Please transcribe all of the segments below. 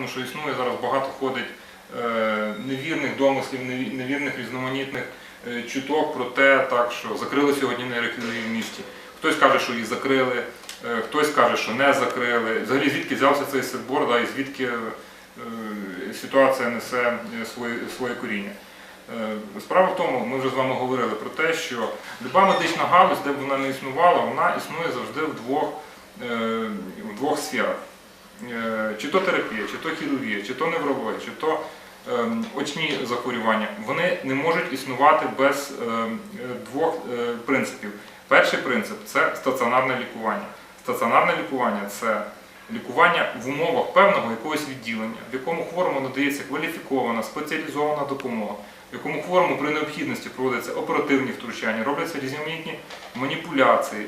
тому що існує зараз багато ходить е, невірних домислів, невірних різноманітних е, чуток про те, так, що закрили сьогодні нейрохірургію в місті. Хтось каже, що її закрили, е, хтось каже, що не закрили. Взагалі звідки взявся цей сетбор, да, і звідки ситуація несе своє, своє коріння. Справа в тому, ми вже з вами говорили про те, що люба медична галузь, де б вона не існувала, вона існує завжди в двох, в двох сферах. Е, Чи то терапія, чи то хірургія, чи то неврологія, чи то ем, очні захворювання, вони не можуть існувати без ем, е, двох е, принципів. Перший принцип це стаціонарне лікування. Стаціонарне лікування це лікування в умовах певного якогось відділення, в якому хворому надається кваліфікована, спеціалізована допомога, в якому хворому при необхідності проводяться оперативні втручання, робляться різноманітні маніпуляції.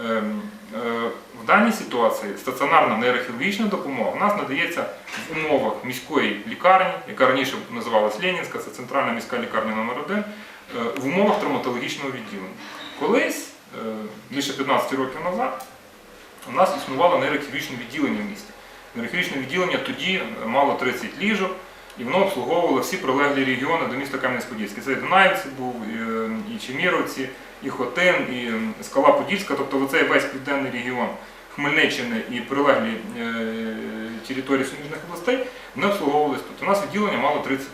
Ем, е, В даній ситуації стаціонарна нейрохірургічна допомога в нас надається в умовах міської лікарні, яка раніше називалась Ленінська, це центральна міська лікарня номер 1 е, в умовах травматологічного відділення. Колись, е, більше 15 років назад, у нас існувало нейрохірургічне відділення в місті. Нейрохірургічне відділення тоді мало 30 ліжок, і воно обслуговувало всі прилеглі регіони до міста Кам'янець-Подільський. Це і Дунаївці був, і, е, Чеміровці, і Хотин, і Скала Подільська, тобто оцей весь південний регіон Хмельниччини і прилеглі е, території суміжних областей, вони обслуговувалися тут. У нас відділення мало 30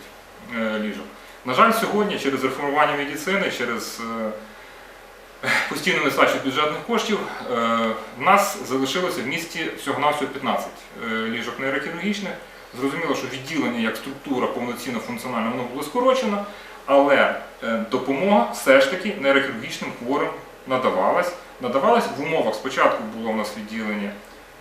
е, ліжок. На жаль, сьогодні через реформування медицини, через е, постійну нестачу бюджетних коштів, в нас залишилося в місті всього-навсього 15 е, ліжок нейрохірургічних. Зрозуміло, що відділення як структура повноцінно функціональна, воно було скорочено, але е, допомога все ж таки нейрохірургічним хворим надавалась. Надавалась в умовах. Спочатку було у нас відділення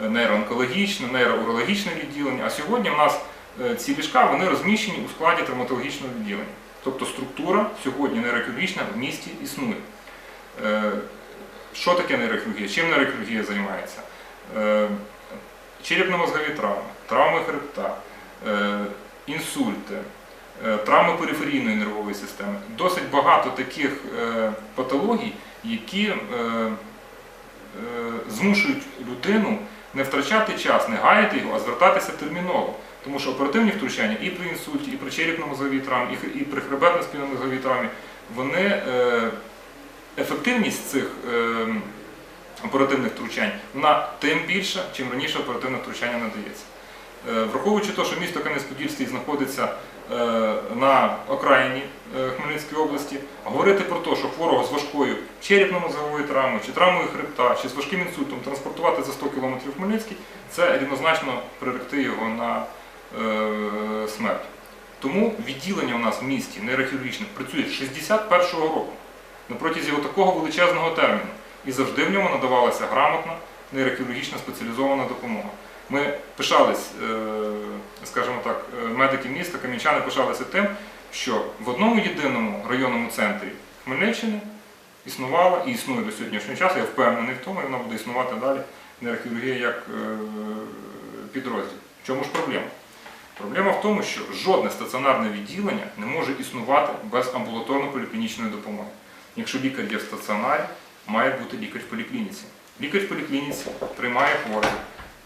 е, нейроонкологічне, нейроурологічне відділення, а сьогодні в нас е, ці ліжка вони розміщені у складі травматологічного відділення. Тобто структура сьогодні нейрохірургічна в місті існує. Що таке нейрохірургія? Чим нейрохірургія займається? Черепно-мозгові травми, травми хребта, е, інсульти, е, травми периферійної нервової системи. Досить багато таких е, патологій, які змушують людину не втрачати час, не гаяти його, а звертатися терміново. Тому що оперативні втручання і при інсульті, і при черепно-мозговій травмі, і при хребетно-спінномозговій травмі, вони ефективність цих оперативних втручань вона тим більша, чим раніше оперативне втручання надається. Е, Враховуючи те, що місто Кам'янець-Подільський знаходиться е, на окраїні е, Хмельницької області, говорити про те, що хворого з важкою черепно-мозговою травмою, чи травмою хребта, чи з важким інсультом транспортувати за 100 км в Хмельницький, це рівнозначно приректи його на смерть. Тому відділення у нас в місті нейрохірургічних працює з 61-го року на такого величезного терміну. І завжди в ньому надавалася грамотна нейрохірургічна спеціалізована допомога. Ми пишались, е, скажімо так, е, медики міста, кам'янчани пишалися тим, що в одному єдиному районному центрі Хмельниччини існувала і існує до сьогоднішнього часу, я впевнений в тому, і вона буде існувати далі нейрохірургія як е, підрозділ. В чому ж проблема? Проблема в тому, що жодне стаціонарне відділення не може існувати без амбулаторно-поліклінічної допомоги. Якщо лікар є в стаціонарі, має бути лікар в поліклініці. Лікар в поліклініці приймає хворих,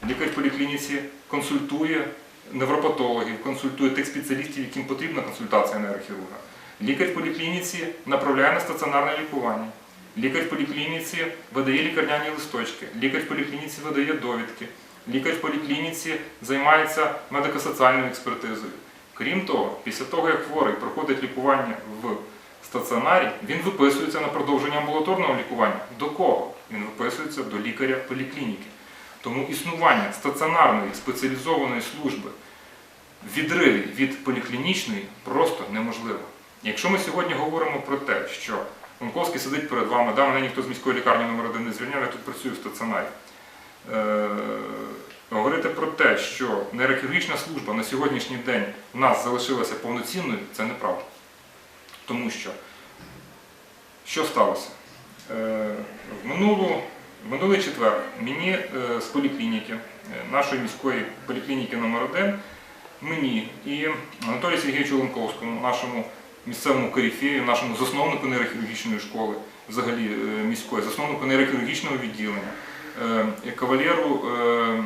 лікар в поліклініці консультує невропатологів, консультує тих спеціалістів, яким потрібна консультація нейрохірурга. Лікар в поліклініці направляє на стаціонарне лікування. Лікар в поліклініці видає лікарняні листочки, лікар в поліклініці видає довідки, лікар в поліклініці займається медико-соціальною експертизою. Крім того, після того, як хворий проходить лікування в стаціонарі, він виписується на продовження амбулаторного лікування. До кого? Він виписується до лікаря поліклініки. Тому існування стаціонарної спеціалізованої служби в відриві від поліклінічної просто неможливо. Якщо ми сьогодні говоримо про те, що Онковський сидить перед вами, да, мене ніхто з міської лікарні номер 1 не звільняв, я тут працюю в стаціонарі. Е, говорити про те, що нейрохірургічна служба на сьогоднішній день в нас залишилася повноцінною, це неправда. Тому що що сталося? Е, в, минулу, минулий четвер мені е, з поліклініки, е, нашої міської поліклініки номер 1 мені і Анатолію Сергійовичу Ланковському, нашому місцевому корифею, нашому засновнику нейрохірургічної школи, взагалі е, міської, засновнику нейрохірургічного відділення, кавалеру е,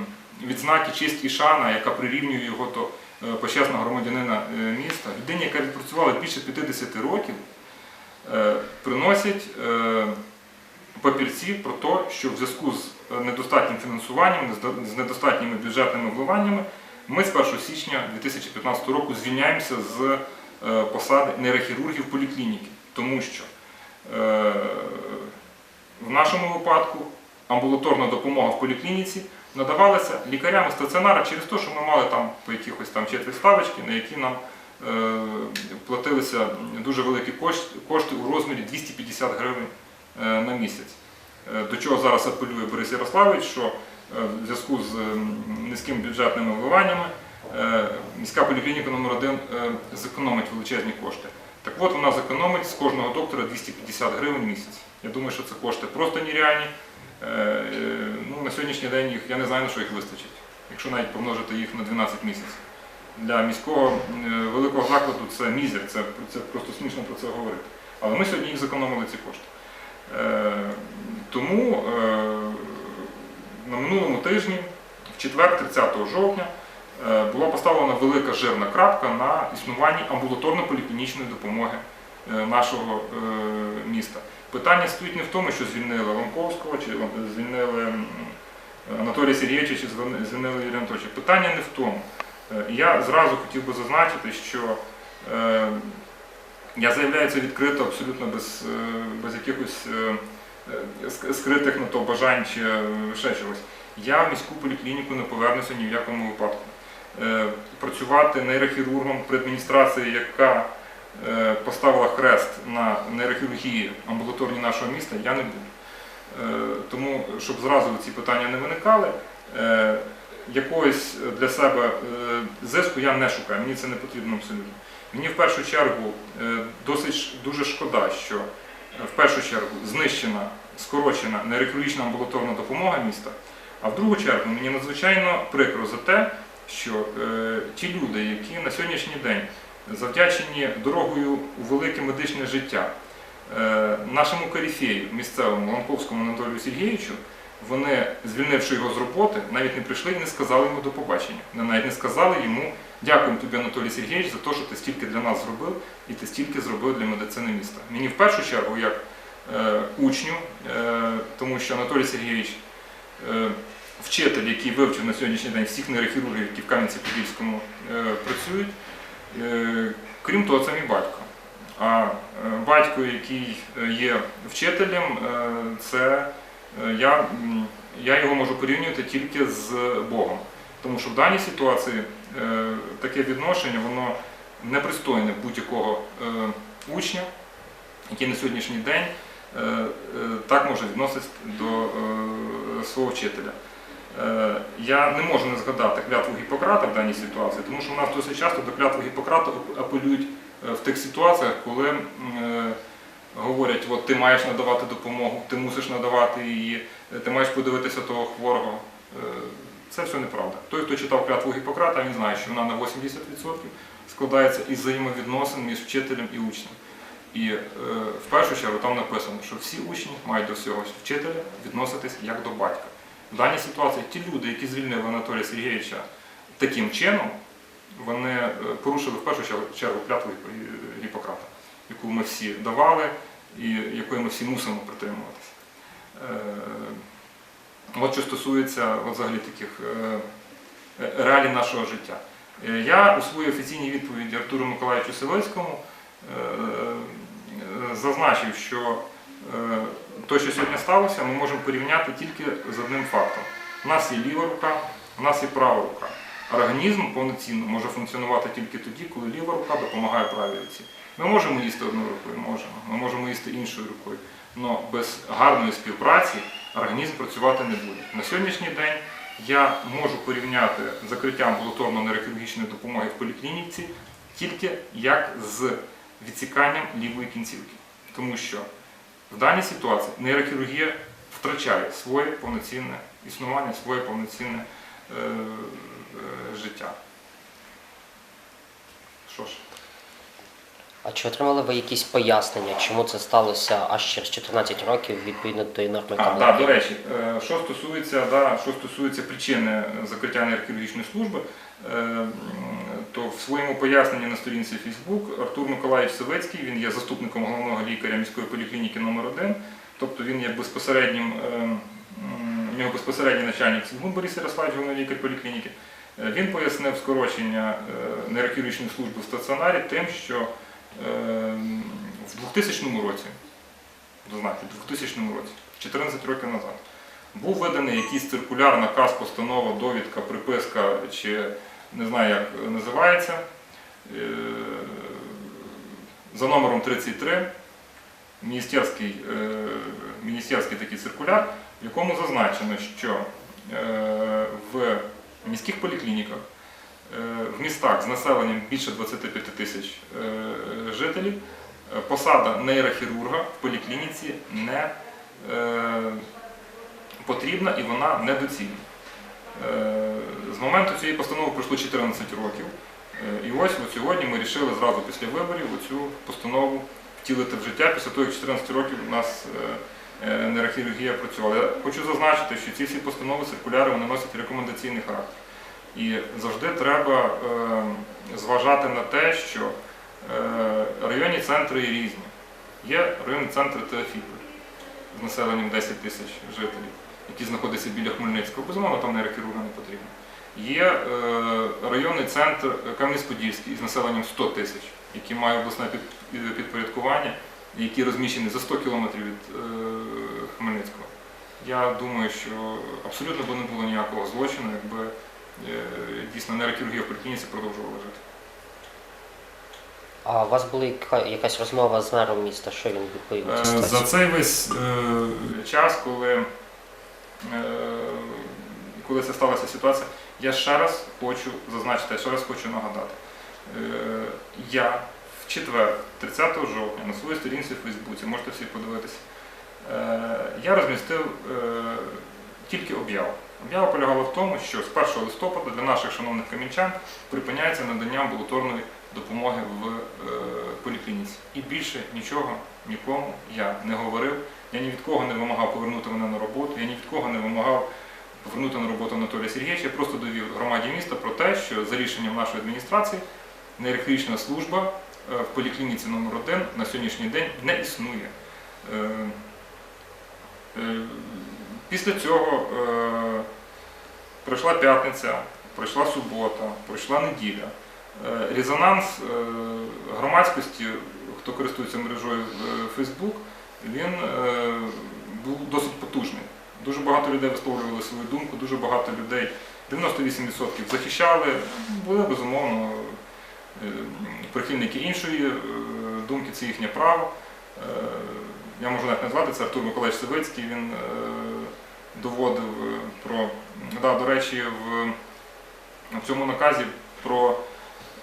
відзнаки честь і шана, яка прирівнює його до почесного громадянина міста, людині, яка відпрацювала більше 50 років, приносять папірці про те, що в зв'язку з е, недостатнім фінансуванням, з недостатніми бюджетними вливаннями, ми з 1 січня 2015 року звільняємося з е, посади нейрохірургів поліклініки, тому що е, в нашому випадку амбулаторна допомога в поліклініці надавалася лікарями стаціонара через те, що ми мали там по якихось там четверть ставочки, на які нам платилися дуже великі кошти, у розмірі 250 гривень на місяць. Е, До чого зараз апелює Борис Ярославович, що е, в зв'язку з низькими бюджетними вливаннями е, міська поліклініка номер 1 е, зекономить величезні кошти. Так от вона зекономить з кожного доктора 250 гривень в місяць. Я думаю, що це кошти просто нереальні. Е, е, Ну, на сьогоднішній день їх, я не знаю, на що їх вистачить, якщо навіть помножити їх на 12 місяців. Для міського е, великого закладу це мізер, це, це просто смішно про це говорити. Але ми сьогодні їх зекономили ці кошти. Е, Тому е, на минулому тижні, в четвер, 30 жовтня, е, була поставлена велика жирна крапка на існуванні амбулаторно-поліклінічної допомоги нашого міста. Питання стоїть не в тому, що звільнили Ланковського, чи звільнили Анатолія Сергійовича, чи звільни- звільнили Юрія Анатолійовича. Питання не в тому. Я зразу хотів би зазначити, що я заявляю це відкрито, абсолютно без, е, без якихось е, е, ск- скритих на то бажань чи ще чогось. Я в міську поліклініку не повернуся ні в якому випадку. Працювати нейрохірургом при адміністрації, яка поставила хрест на нейрохірургії амбулаторній нашого міста, я не буду. Тому, щоб зразу ці питання не виникали, якогось для себе зиску я не шукаю, мені це не потрібно абсолютно. Мені в першу чергу е, досить дуже шкода, що е, в першу чергу знищена, скорочена нейрохірургічна амбулаторна допомога міста, а в другу чергу мені надзвичайно прикро за те, що е, ті люди, які на сьогоднішній день завдячені дорогою у велике медичне життя, е, нашому корифею місцевому Ланковському Анатолію Сергійовичу, вони, звільнивши його з роботи, навіть не прийшли і не сказали йому до побачення. Навіть не сказали йому дякуємо тобі, Анатолій Сергійович, за те, що ти стільки для нас зробив і ти стільки зробив для медицини міста. Мені в першу чергу, як е, учню, е, тому що Анатолій Сергійович е, вчитель, який вивчив на сьогоднішній день всіх нейрохірургів, які в Кам'янці-Подільському е, працюють. Е, крім того, це мій батько. А е, батько, який е, є вчителем, е, це е, я, я його можу порівнювати тільки з Богом. Тому що в даній ситуації таке відношення, воно непристойне будь-якого е, учня, який на сьогоднішній день е, е, так може відноситися до е, свого вчителя. Е, Я не можу не згадати клятву Гіппократа в даній ситуації, тому що в нас досить часто до клятви Гіппократа апелюють е, в тих ситуаціях, коли е, говорять, от ти маєш надавати допомогу, ти мусиш надавати її, е, ти маєш подивитися того хворого. Це все неправда. Той, хто читав клятву Гіппократа, він знає, що вона на 80% складається із взаємовідносин між вчителем і учнем. І е, в першу чергу там написано, що всі учні мають до всього вчителя відноситись як до батька. В даній ситуації ті люди, які звільнили Анатолія Сергійовича таким чином, вони е, порушили в першу чергу- клятву Гіппо- Гіппократа, яку ми всі давали і якої ми всі мусимо притримуватися. Е, От що стосується взагалі таких е, е, реалій нашого життя. Е, Я у своїй офіційній відповіді Артуру Миколаївичу Селицькому е, зазначив, що те, що сьогодні сталося, ми можемо порівняти тільки з одним фактом. У нас є ліва рука, у нас є права рука. Організм повноцінно може функціонувати тільки тоді, коли ліва рука допомагає правій руці. Ми можемо їсти одною рукою, можемо, ми можемо їсти іншою рукою. Але без гарної співпраці організм працювати не буде. На сьогоднішній день я можу порівняти закриття амбулаторно нейрохірургічної допомоги в поліклініці тільки як з відсіканням лівої кінцівки. Тому що в даній ситуації нейрохірургія втрачає своє повноцінне існування, своє повноцінне е, е, життя. Що ж? А чи отримали ви якісь пояснення, чому це сталося аж через 14 років відповідно до тої норми А, да, до речі, е, що стосується, да, що стосується причини закриття нейрохірургічної служби, е, то в своєму поясненні на сторінці Facebook Артур Миколаївич Савицький, він є заступником головного лікаря міської поліклініки номер 1 тобто він є безпосереднім, е, м, в нього безпосередній начальник Сігмун Борис Ярославович, головний лікар поліклініки. Е, Він пояснив скорочення е, нейрохірургічної служби в стаціонарі тим, що е, в 2000 році. Знаєте, в 2000 році, 14 років назад, був виданий якийсь циркуляр, наказ, постанова, довідка, приписка, чи не знаю, як називається, е, за номером 33, міністерський, е, міністерський такий циркуляр, в якому зазначено, що е, в міських поліклініках, в містах з населенням більше 25 тисяч е, жителів Е, посада нейрохірурга в поліклініці не е, потрібна і вона недоцільна. Е, з моменту цієї постанови пройшло 14 років. Е, і ось сьогодні ми вирішили зразу після виборів цю постанову втілити в життя після того, як 14 років у нас е, е, нейрохірургія працювала. Я хочу зазначити, що ці всі постанови, циркуляри вони носять рекомендаційний характер. І завжди треба е, зважати на те, що Е, районні центри є різні. Є районний центр Теофіполь з населенням 10 тисяч жителів, які знаходяться біля Хмельницького. Безумовно, там нейрохірурга не потрібно. Є е, районний центр Кам'янець-Подільський з населенням 100 тисяч, який має обласне підпорядкування, які розміщені за 100 кілометрів від Хмельницького. Я думаю, що абсолютно би не було ніякого злочину, якби дійсно нейрохірургія в поліклініці продовжувала жити. А у вас була яка- якась розмова з мером міста, що він відповів на Е, цю За ситуацію? цей весь е, час, коли, е, коли це сталася ситуація, я ще раз хочу зазначити, я ще раз хочу нагадати. Е, Я в четвер, 30 жовтня, на своїй сторінці в Фейсбуці, можете всі подивитися, е, я розмістив е, тільки об'яву. Об'ява полягала в тому, що з 1 листопада для наших шановних камінчан припиняється надання амбулаторної допомоги в е, поліклініці. І більше нічого нікому я не говорив. Я ні від кого не вимагав повернути мене на роботу, я ні від кого не вимагав повернути на роботу Анатолія Сергійовича. Я просто довів громаді міста про те, що за рішенням нашої адміністрації нейрохірургічна служба е, в поліклініці номер 1 на сьогоднішній день не існує. Після цього е, пройшла п'ятниця, пройшла субота, пройшла неділя. Е, Резонанс е, громадськості, хто користується мережою е, Facebook, він е, був досить потужний. Дуже багато людей висловлювали свою думку, дуже багато людей, 98% захищали, були безумовно е, прихильники іншої е, думки, це їхнє право. Я можу навіть назвати, це Артур Миколаївич Савицький, він доводив е, про, да, до речі, в, цьому наказі про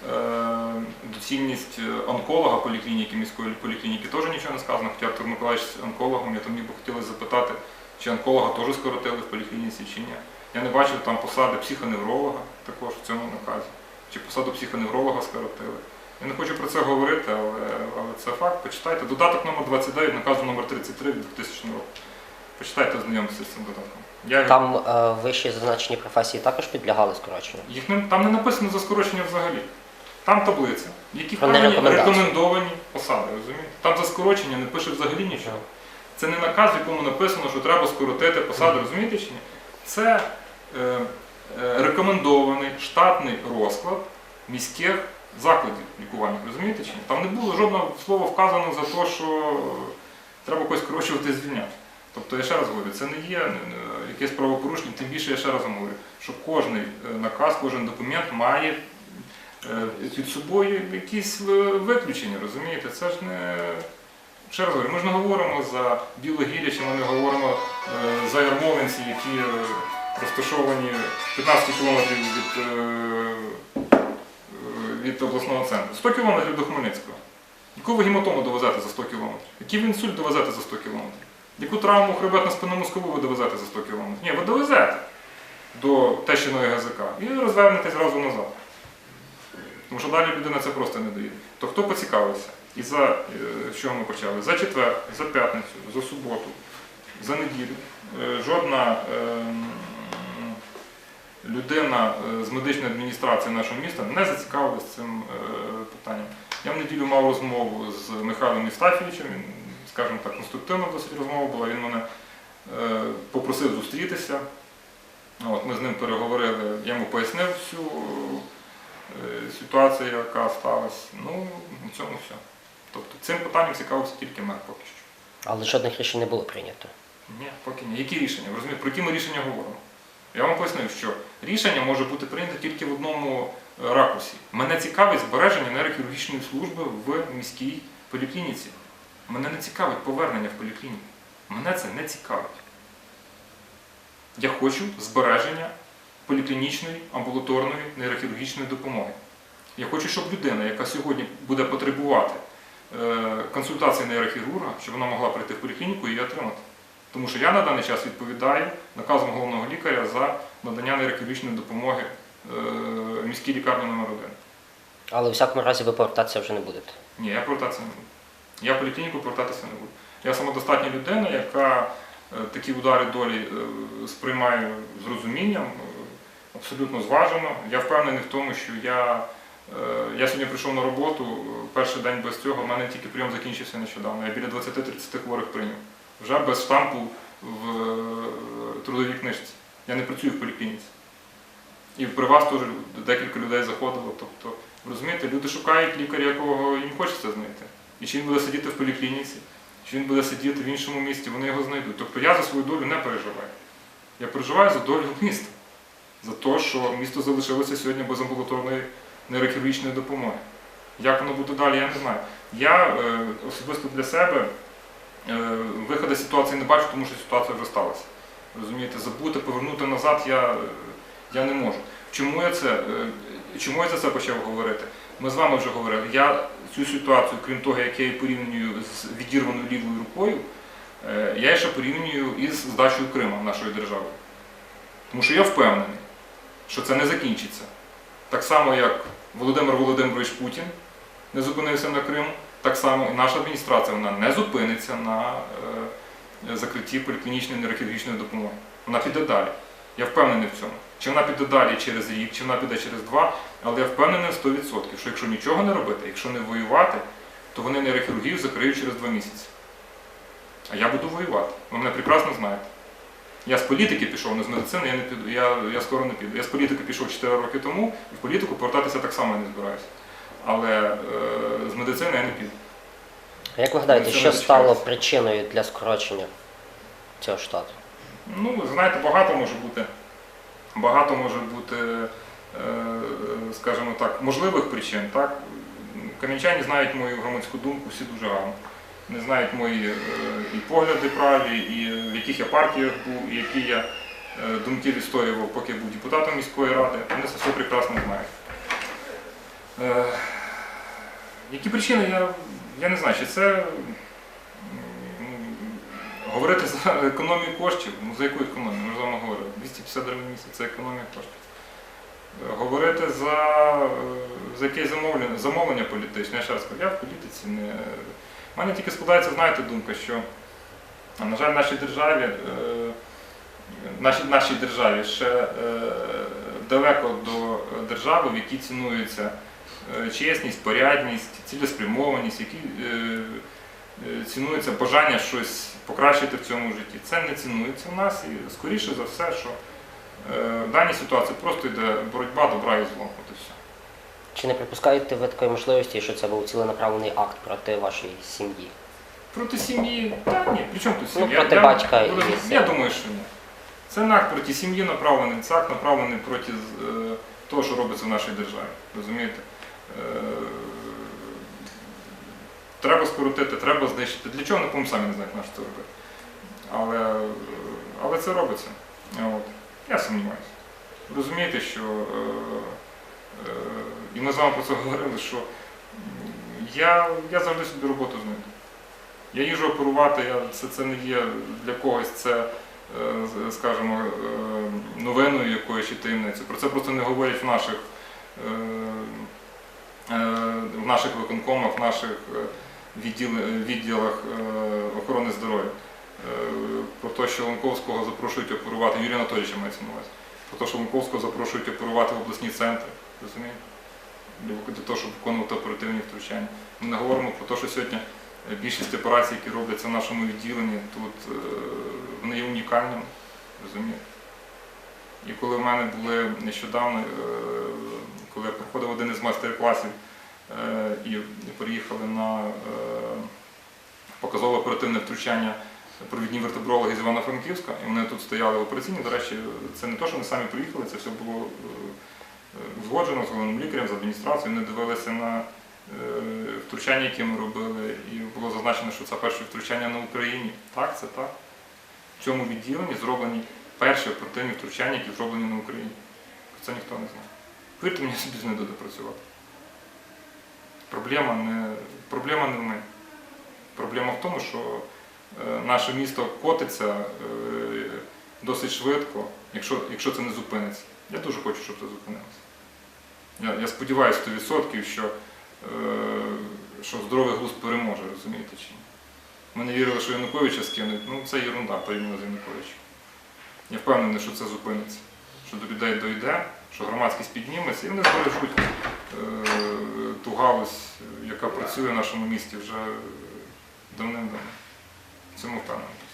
е, доцільність онколога поліклініки, міської поліклініки теж нічого не сказано, хоча Артур Миколаївич з онкологом, я там би хотілося запитати, чи онколога теж скоротили в поліклініці, чи ні. Я не бачив там посади психоневролога також в цьому наказі, чи посаду психоневролога скоротили. Я не хочу про це говорити, але, але це факт. Почитайте. Додаток номер 29, наказу номер 33 від 2000 року. Почитайте, ознайомтеся з цим додатком. Я, Там е, вищі зазначені професії також підлягали скороченню. їх не, там не написано за скорочення взагалі. Там таблиця, в Про вказані нерекомендації. рекомендовані посади, розумієте? Там за скорочення не пише взагалі нічого. Це не наказ, в якому написано, що треба скоротити посади, розумієте чи ні? Це е, е, рекомендований штатний розклад міських закладів лікувальних, розумієте чи ні? Там не було жодного слова вказано за те, що треба когось скорочувати і звільняти. Тобто я ще раз говорю, це не є е, якесь правопорушення, тим більше я ще раз говорю, що кожен наказ, кожен документ має е, під собою якісь е, виключення, розумієте? Це ж не. Ще раз говорю, ми ж не говоримо за Білогір'я, чи ми не говоримо за Ярмолинці, які розташовані 15 кілометрів від, від обласного центру. 100 кілометрів до Хмельницького. Яку ви гематому довезете за 100 кілометрів? Який інсульт довезете за 100 кілометрів? Яку травму хребетно спинному ви довезете за 100 кілометрів? Ні, ви довезете до Тещиної ГЗК і розвернетесь зразу назад. Тому що далі людина це просто не доїде. То хто поцікавився? І за е, з чого ми почали? За четвер, за п'ятницю, за суботу, за неділю. е, Жодна е, людина е, з медичної адміністрації нашого міста не зацікавилася цим е, питанням. Я в неділю мав розмову з Михайлом Єстафійовичем, скажімо так, конструктивна досить розмова була. Він мене е, попросив зустрітися. От, ми з ним переговорили, я йому пояснив всю е, ситуацію, яка сталася. Ну, на цьому все. Тобто цим питанням цікавився тільки мер поки що. Але жодних рішень не було прийнято. Ні, поки ні. Які рішення? Ви розумієте, про які ми рішення говоримо? Я вам пояснив, що рішення може бути прийнято тільки в одному е, ракурсі. Мене цікавить збереження нейрохірургічної служби в міській поліклініці. Мене не цікавить повернення в поліклініку. Мене це не цікавить. Я хочу збереження поліклінічної амбулаторної нейрохірургічної допомоги. Я хочу, щоб людина, яка сьогодні буде потребувати е, консультації нейрохірурга, щоб вона могла прийти в поліклініку і її отримати. Тому що я на даний час відповідаю наказом головного лікаря за надання нейрохірургічної допомоги е, міській лікарні номер 1 Але у всякому разі ви повертатися вже не будете. Ні, я повертатися не буду. Я в поліклініку повертатися не буду. Я самодостатня людина, яка е, такі удари долі е, сприймає з розумінням, е, абсолютно зважено. Я впевнений в тому, що я, я сьогодні прийшов на роботу, перший день без цього, в мене тільки прийом закінчився нещодавно. Я біля 20-30 хворих прийняв. Вже без штампу в трудовій книжці. Я не працюю в поліклініці. І при вас теж декілька людей заходило. Тобто, розумієте, люди шукають лікаря, якого їм хочеться знайти. І чи він буде сидіти в поліклініці, чи він буде сидіти в іншому місті, вони його знайдуть. Тобто я за свою долю не переживаю. Я переживаю за долю міста, за те, що місто залишилося сьогодні без амбулаторної нейрохірургічної допомоги. Як воно буде далі, я не знаю. Я е, особисто для себе е, виходу з ситуації не бачу, тому що ситуація вже сталася. Розумієте, забути, повернути назад я, е, я не можу. Чому я це? е, Чому я за це почав говорити? Ми з вами вже говорили. Я цю ситуацію, крім того, як я її порівнюю з відірваною лівою рукою, е, я ще порівнюю із здачею Крима нашої держави. Тому що я впевнений, що це не закінчиться. Так само, як Володимир Володимирович Путін не зупинився на Криму, так само і наша адміністрація вона не зупиниться на е, закритті поліклінічної нейрохірургічної допомоги. Вона піде далі. Я впевнений в цьому. Чи вона піде далі через рік, чи вона піде через два, але я впевнений на 100%, що якщо нічого не робити, якщо не воювати, то вони нейрохірургію закриють через два місяці. А я буду воювати. Ви мене прекрасно знаєте. Я з політики пішов, не з медицини, я не піду. Я, я скоро не піду. Я з політики пішов 4 роки тому, і в політику повертатися так само не збираюся. Але е, з медицини я не піду. А як ви гадаєте, що стало причиною для скорочення цього штату? Ну, ви знаєте, багато може бути. Багато може бути, е, скажімо так, можливих причин. Так? Кам'янчані знають мою громадську думку, всі дуже гарно. Не знають мої е, і погляди праві, і в яких я партіях був, і які я е, думки відстоював, поки я був депутатом міської ради. Вони це все прекрасно знають. Які причини, я, я не знаю, чи це Говорити за економію коштів, ну за яку економію? Ми з вами говорили. 250 гривень місяць це економія коштів. Е, Говорити за, е, за якесь замовлення, замовлення політичне, я ще раз кажу, я в політиці не. У мене тільки складається, знаєте, думка, що, на жаль, нашій державі, е, нашій, нашій державі ще далеко до держави, в якій цінується чесність, порядність, цілеспрямованість, які цінується бажання щось покращити в цьому житті. Це не цінується в нас і скоріше за все, що е, в даній ситуації просто йде боротьба добра і злом. От і все. Чи не припускаєте ви такої можливості, що це був ціленаправлений акт проти вашої сім'ї? Проти сім'ї, та ні, при чому тут Ну, проти я, батька я, і я думаю, що ні. Це не акт проти сім'ї направлений, це акт направлений проти е, того, що робиться в нашій державі. Розумієте? Е, треба скоротити, треба знищити. Для чого, напевно, самі не знають, на що це робити. Але, е, але це робиться. От. Я сумніваюся. Розумієте, що е, е, і ми з вами про це говорили, що я, я завжди собі роботу знайду. Я їжу оперувати, я, це, це не є для когось це, е, скажімо, е, новиною якоюсь чи таємницею. Про це просто не говорять в наших, е, в наших виконкомах, в наших е, відділах е, охорони здоров'я. Е, Про те, що Ланковського запрошують оперувати, Юрія Анатолійовича мається на увазі, про те, що Ланковського запрошують оперувати в обласні центри, розумієте? Для того, щоб виконувати оперативні втручання. Ми не говоримо про те, що сьогодні е, більшість операцій, які робляться в нашому відділенні, тут е, вони є унікальними, розумієте? І коли в мене були нещодавно, е, коли я проходив один із майстер-класів е, і і приїхали на е, показове оперативне втручання провідні вертебрологи з Івано-Франківська, і вони тут стояли в операційній. До речі, це не те, що вони самі приїхали, це все було е, е, з головним лікарем, з адміністрацією. Вони дивилися на е, втручання, які ми робили, і було зазначено, що це перше втручання на Україні. Так, це так. В цьому відділенні зроблені перші оперативні втручання, які зроблені на Україні. Це ніхто не знає. Повірте мені, собі з ним буде працювати. Проблема не, проблема не в мене. Проблема в тому, що е, наше місто котиться е, досить швидко, якщо, якщо це не зупиниться. Я дуже хочу, щоб це зупинилося. Я, я сподіваюся 100%, що, е, що здоровий глузд переможе, розумієте чи ні. Ми не вірили, що Януковича скинуть, ну це ерунда порівняно з Януковичем. Я впевнений, що це зупиниться, що до людей дойде, що громадськість підніметься, і вони збережуть ту галузь, яка працює в нашому місті вже давним-давно. Цьому впевнений.